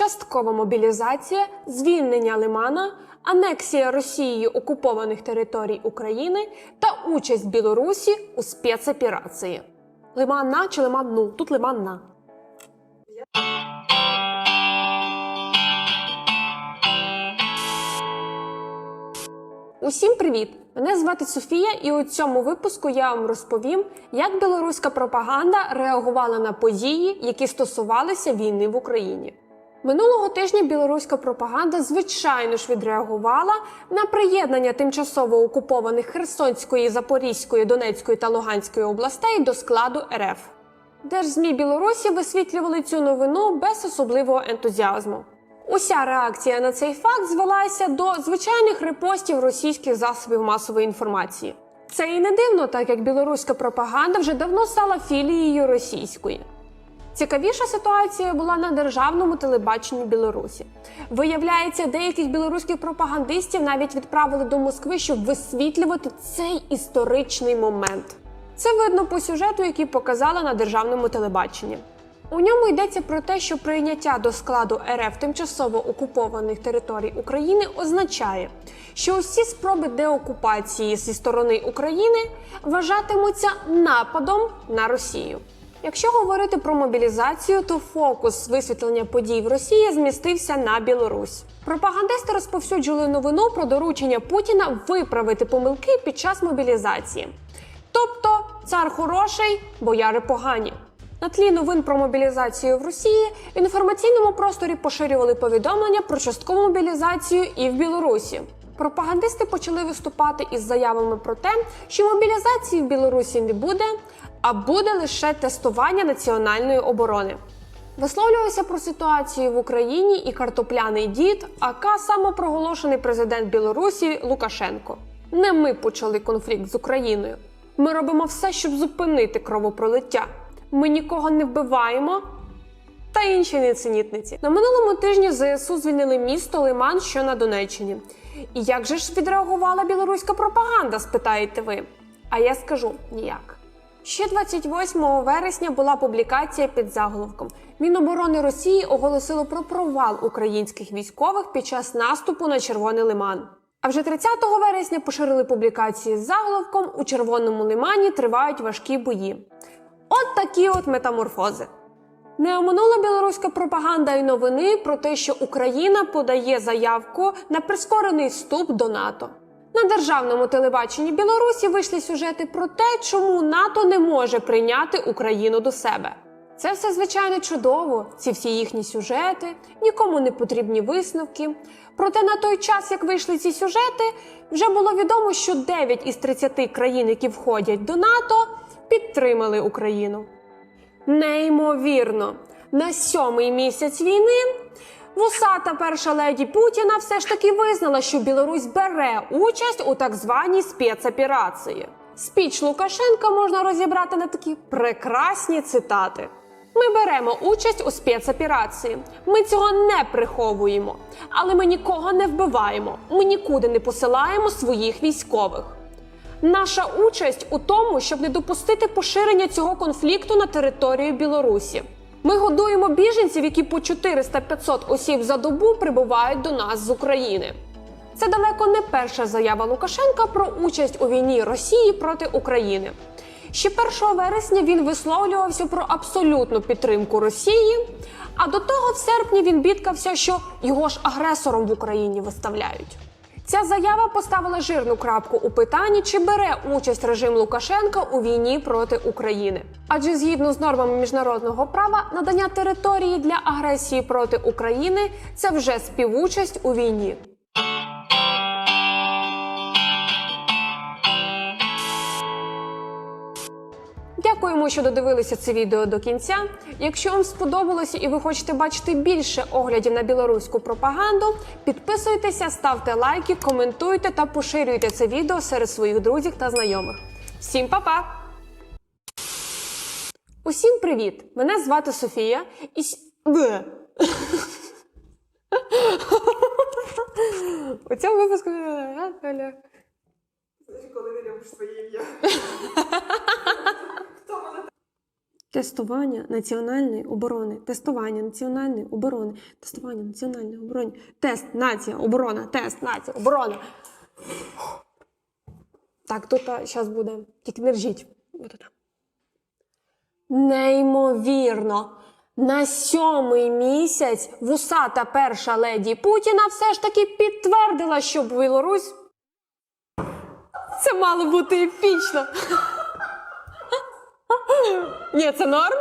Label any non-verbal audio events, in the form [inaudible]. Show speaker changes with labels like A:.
A: часткова мобілізація, звільнення Лимана, анексія Росією окупованих територій України та участь Білорусі у спецоперації. Лиман на чи лиман ну? Тут лиман на. Усім привіт! Мене звати Софія, і у цьому випуску я вам розповім, як білоруська пропаганда реагувала на події, які стосувалися війни в Україні. Минулого тижня білоруська пропаганда звичайно ж відреагувала на приєднання тимчасово окупованих Херсонської, Запорізької, Донецької та Луганської областей до складу РФ. Держзмі Білорусі висвітлювали цю новину без особливого ентузіазму. Уся реакція на цей факт звелася до звичайних репостів російських засобів масової інформації. Це і не дивно, так як білоруська пропаганда вже давно стала філією російської. Цікавіша ситуація була на державному телебаченні Білорусі. Виявляється, деяких білоруських пропагандистів навіть відправили до Москви, щоб висвітлювати цей історичний момент. Це видно по сюжету, який показали на державному телебаченні. У ньому йдеться про те, що прийняття до складу РФ тимчасово окупованих територій України означає, що усі спроби деокупації зі сторони України вважатимуться нападом на Росію. Якщо говорити про мобілізацію, то фокус висвітлення подій в Росії змістився на Білорусь. Пропагандисти розповсюджували новину про доручення Путіна виправити помилки під час мобілізації. Тобто, цар хороший, бояри погані. На тлі новин про мобілізацію в Росії в інформаційному просторі поширювали повідомлення про часткову мобілізацію і в Білорусі. Пропагандисти почали виступати із заявами про те, що мобілізації в Білорусі не буде, а буде лише тестування національної оборони. Висловлювався про ситуацію в Україні і картопляний дід, ака самопроголошений президент Білорусі Лукашенко. Не ми почали конфлікт з Україною. Ми робимо все, щоб зупинити кровопролиття. Ми нікого не вбиваємо. Та інші несенітниці. На минулому тижні ЗСУ звільнили місто Лиман, що на Донеччині. І як же ж відреагувала білоруська пропаганда, спитаєте ви? А я скажу ніяк. Ще 28 вересня була публікація під заголовком Міноборони Росії оголосило про провал українських військових під час наступу на Червоний Лиман. А вже 30 вересня поширили публікації з заголовком У Червоному лимані тривають важкі бої. От такі от метаморфози. Не оминула білоруська пропаганда і новини про те, що Україна подає заявку на прискорений вступ до НАТО. На державному телебаченні Білорусі вийшли сюжети про те, чому НАТО не може прийняти Україну до себе. Це все звичайно чудово, ці всі їхні сюжети, нікому не потрібні висновки. Проте на той час, як вийшли ці сюжети, вже було відомо, що 9 із 30 країн, які входять до НАТО, підтримали Україну. Неймовірно, на сьомий місяць війни вусата перша леді Путіна все ж таки визнала, що Білорусь бере участь у так званій спецоперації. Спіч Лукашенка можна розібрати на такі прекрасні цитати. Ми беремо участь у спецоперації. Ми цього не приховуємо, але ми нікого не вбиваємо. Ми нікуди не посилаємо своїх військових. Наша участь у тому, щоб не допустити поширення цього конфлікту на територію Білорусі. Ми годуємо біженців, які по 400-500 осіб за добу прибувають до нас з України. Це далеко не перша заява Лукашенка про участь у війні Росії проти України. Ще 1 вересня він висловлювався про абсолютну підтримку Росії. А до того в серпні він бідкався, що його ж агресором в Україні виставляють. Ця заява поставила жирну крапку у питанні, чи бере участь режим Лукашенка у війні проти України. Адже згідно з нормами міжнародного права, надання території для агресії проти України це вже співучасть у війні. Дякуємо, що додивилися це відео до кінця. Якщо вам сподобалося і ви хочете бачити більше оглядів на білоруську пропаганду, підписуйтеся, ставте лайки, коментуйте та поширюйте це відео серед своїх друзів та знайомих. Всім па-па! Усім привіт! Мене звати Софія і. Бе. У цьому випуску.
B: Коли не любиш своє ім'я. [laughs]
A: Тестування національної оборони. Тестування національної оборони. Тестування національної оборони. Тест, нація, оборона, тест, нація, оборона. Так, тут зараз буде. Тільки не ржіть. Неймовірно. На сьомий місяць вусата перша леді Путіна все ж таки підтвердила, що Білорусь. Це мало бути епічно. Ні, це норм?